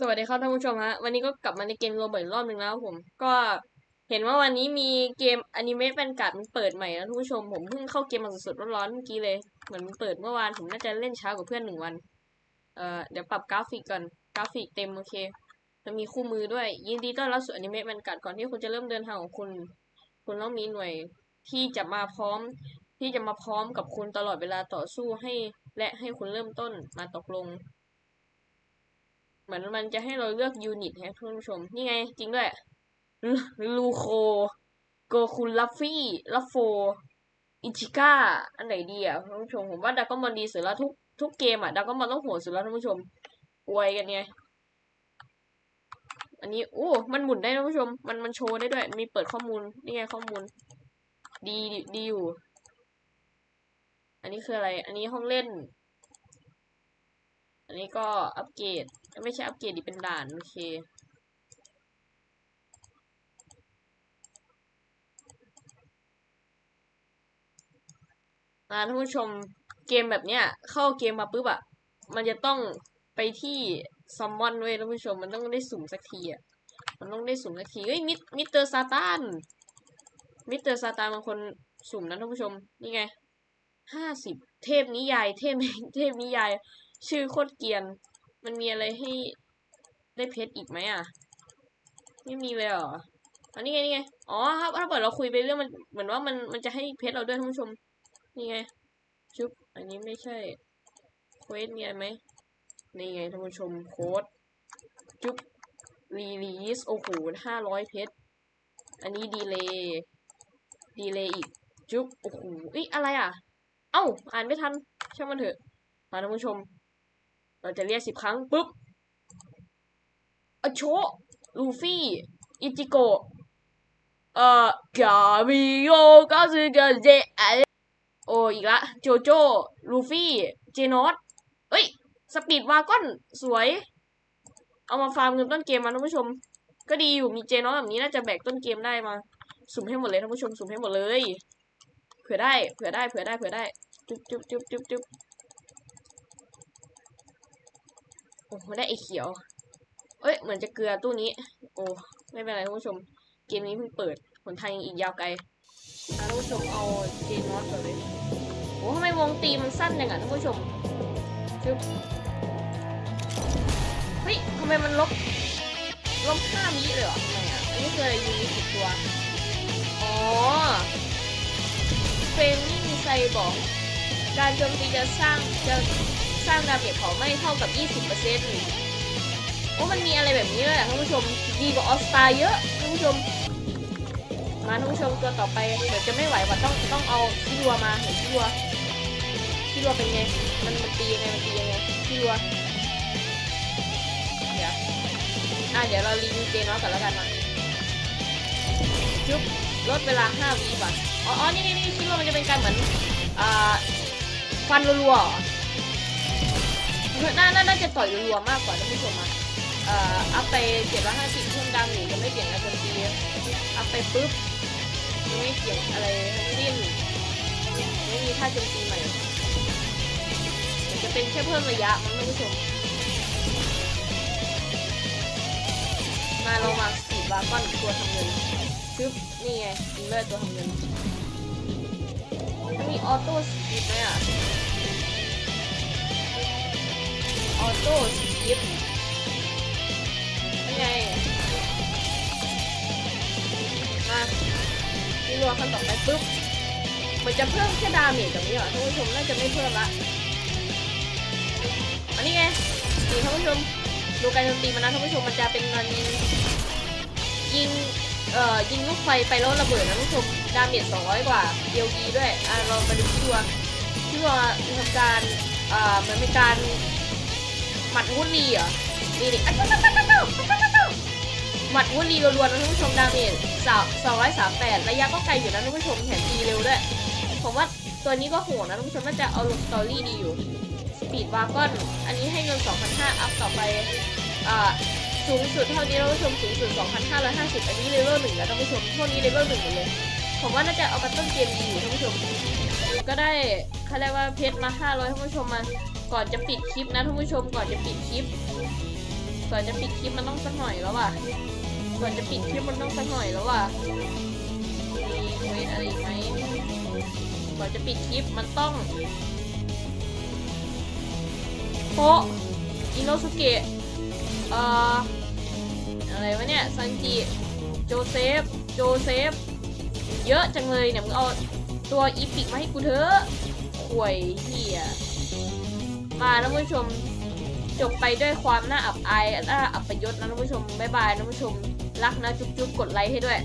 สวัสดีครับท่านผู้ชมฮะวันนี้ก็กลับมาในเกมโรเบิร์ตรอบหนึ่งแล้วผม ก็เห็นว่าวันนี้มีเกมอนิเมะแฟนการ์ดมันเปิดใหม่นะท่านผู้ชมผมเพิ่งเข้าเกมมาสดๆร้อนๆเมื่อกี้เลยเหมือนมันเปิดเมื่อวานผมน่าจะเล่นช้ากว่าเพื่อนหนึ่งวันเอ่อเดี๋ยวปรับกราฟิกก่อนกราฟิกเต็มโอเคจะมีคู่มือด้วย ยินดีต้อนรับสู่อนิเมะแฟนการ์ดก่อนที่คุณจะเริ่มเดินทางของคุณ คุณต้องมีหน่วยที่จะมาพร้อม ที่จะมาพร้อมกับคุณตลอดเวลาต่อสู้ให้ และให้คุณเริ่มต้นมาตกลง เหมือนมันจะให้เราเลือกยูนิตฮะท่านผู้ชม นี่ไง จริงด้วยลูลูโค โกคุลัฟฟี่ลัฟโฟ อิชิก้า อันไหนดีอะท่านผู้ชม ผมว่าดากอนบอลดีสุดแล้วทุกทุกเกมอะดากอนบอลต้องโหดสุดแล้วท่านผู้ชมอวยกันไง อันนี้โอ้ มันหมุนได้ท่านผู้ชม มันมันโชว์ได้ด้วย มีเปิดข้อมูล นี่ไงข้อมูล ดีดีอยู่ อันนี้คืออะไร อันนี้ห้องเล่น อันนี้ก็อัปเกรด ไม่ใช่อัปเกรดดิเป็นด่าน โอเค นะท่านผู้ชมเกมแบบเนี้ย เข้าเกมมาปุ๊บอะมันจะต้องไปที่ซัมมอนเว้ยท่านผู้ชมมันต้องได้สุ่มสักทีอะมันต้องได้สุ่มสักทีเฮ้ยมิสมิสเตอร์ซาตานมิสเตอร์ซาตานบางคนสุ่มนะท่านผู้ชมนี่ไงห้าสิบเทพนิยาย เทพเทพนิยาย ชื่อโคตรเกียน มันมีอะไรให้ได้เพชรอีกไหมอะ ไม่มีเลยเหรออันนี้ไงนี่ไง อ๋อครับถ้าเกิดเราคุยไปเรื่องมันเหมือนว่ามันมันจะให้เพชรเราด้วยท่านผู้ชม นี่ไง ชุบ อันนี้ไม่ใช่เควสมีอะไรไหม นี่ไงท่านผู้ชมโค้ด จุ๊บรีลีสโอ้โหห้าร้อยเพชร อันนี้ดีเลย์ดีเลย์อีก จุ๊บโอ้โหอีอะไรอะ เอ้า อ่านไม่ทัน ช่างมันเถอะท่านผู้ชม เราจะเรียกสิบครั้งปุ๊บอโชลูฟี่ อิจิโกะ เอ่อกาบิโยกาซึกะเจไอโออีกละ โจโจ ลูฟี่ เจนอสเอ้ย สปีดวากอน สวย เอามาฟาร์มเงินต้นเกมมาท่านผู้ชม ก็ดีอยู่ มีเจนอสแบบนี้น่าจะแบกต้นเกมได้มา สุ่มให้หมดเลยท่านผู้ชม สุ่มให้หมดเลย เผื่อได้ เผื่อได้ เผื่อได้ เผื่อได้ จุ๊บจุ๊บจุ๊บจุ๊บจุ๊บ โอ้โหได้ไอเขียว เอ้ย เหมือนจะเกลือตู้นี้ โอ้ ไม่เป็นไรท่านผู้ชม เกมนี้เพิ่งเปิดหนทางยังอีกยาวไกลท่านผู้ชมเอาเจนอสก่อนเลย โอ้ทำไมวงตีมันสั้นจังอะท่านผู้ชมชึบเฮ้ยทำไมมันลบ ลบห้ามิเลยเหรอทำไมอะ อันนี้คืออะไรยูนิสิบตัว อ๋อ เฟรมมิ่งไซบอร์การโจมตีจะสร้างจะ สร้างดาเมจเผาไหม้เท่ากับ 20%โอ้มันมีอะไรแบบนี้เลยท่านผู้ชมดีกว่าออสตาเยอะท่านผู้ชม มาท่านผู้ชมตัวต่อไปเดี๋ยวจะไม่ไหวว่ะต้องต้องเอาชิรัวมาเห็นชิรัวชิรัวเป็นไง มันมันตียังไงมันตียังไงชิรัวเดี๋ยวอะเดี๋ยวเรารีวิวเจนอสก่อนแล้วกันมาจุ๊บลดเวลา 5วิป่ะอ๋ออ๋อ นี่นี่นี่ชิรัวมันจะเป็นการเหมือน อ่า ฟันรัวๆ น่าน่า น่าจะต่อยรัวๆมากกว่าท่านผู้ชมอะเอ่ออัพไปเจ็ดร้อยห้าสิบเพิ่มดาเมจจะไม่เปลี่ยนการโจมตีอัพไปปุ๊บยังไม่เปลี่ยนอะไรทั้งสิ้นไม่มีท่าโจมตีใหม่จะเป็นแค่เพิ่มระยะมันท่านผู้ชม มาเรามาสีบาก้อนตัวทำเงินชึบนี่ไงยิงเลยตัวทำเงินมันมีออโต้สกิปไหมอะ ออโต้สกิปนี่ไงมานี่รัวขั้นต่อไปปุ๊บมันจะเพิ่มแค่ดาเมจแบบนี้เหรอท่านผู้ชมน่าจะไม่เพิ่มละอันนี้ไงนี่ท่านผู้ชมดูการโจมตีมันนะท่านผู้ชมมันจะเป็นการยิงเอ่อยิงลูกไฟไปแล้วระเบิดนะท่านผู้ชมดาเมจ200 กว่าเดียวดีด้วยอะเรามาดูที่ตัวที่ตัวทำการอ่าเหมือนเป็นการ มัดวุ้นลีเหรอนี่ดิหมัดวุ้นลีรัวๆนะท่านผู้ชมดาเมจสองร้อยสามแปดระยะก็ไกลอยู่นะท่านผู้ชมแถมตีเร็วด้วย ผมว่าตัวนี้ก็โหดนะท่านผู้ชมน่าจะเอาลงสตอรี่ดีอยู่ สปีดวากอน อันนี้ให้เงิน 2,500 อัพต่อไปอ่าสูงสุดเท่านี้ท่านผู้ชมสูงสุด 2,550 อันนี้เลเวลหนึ่งแล้วท่านผู้ชมพวกนี้เลเวลหนึ่งหมดเลย ผมว่าน่าจะเอาไปต้นเกมดีอยู่ท่านผู้ชม ก็ได้เขาเรียกว่าเพชรมา 500ท่านผู้ชมมา ก่อนจะปิดคลิปนะท่านผู้ชมก่อนจะปิดคลิป ก่อนจะปิดคลิปมันต้องสักหน่อยแล้วว่ะ ก่อนจะปิดคลิปมันต้องสักหน่อยแล้วว่ะ มีเควสอะไรไหมก่อนจะปิดคลิปมันต้องโปะอิโนสุเกะเอ่ออะไรวะเนี่ยซันจิโจเซฟโจเซฟเยอะจังเลยเนี่ยมึงเอาตัวอีพิกมาให้กูเถอะข่วยเหี้ย มาท่านผู้ชมจบไปด้วยความน่าอับอายน่าอับประยศนะท่านผู้ชมบ๊ายบายท่านผู้ชมรักนะจุ๊บๆกดไลค์ให้ด้วย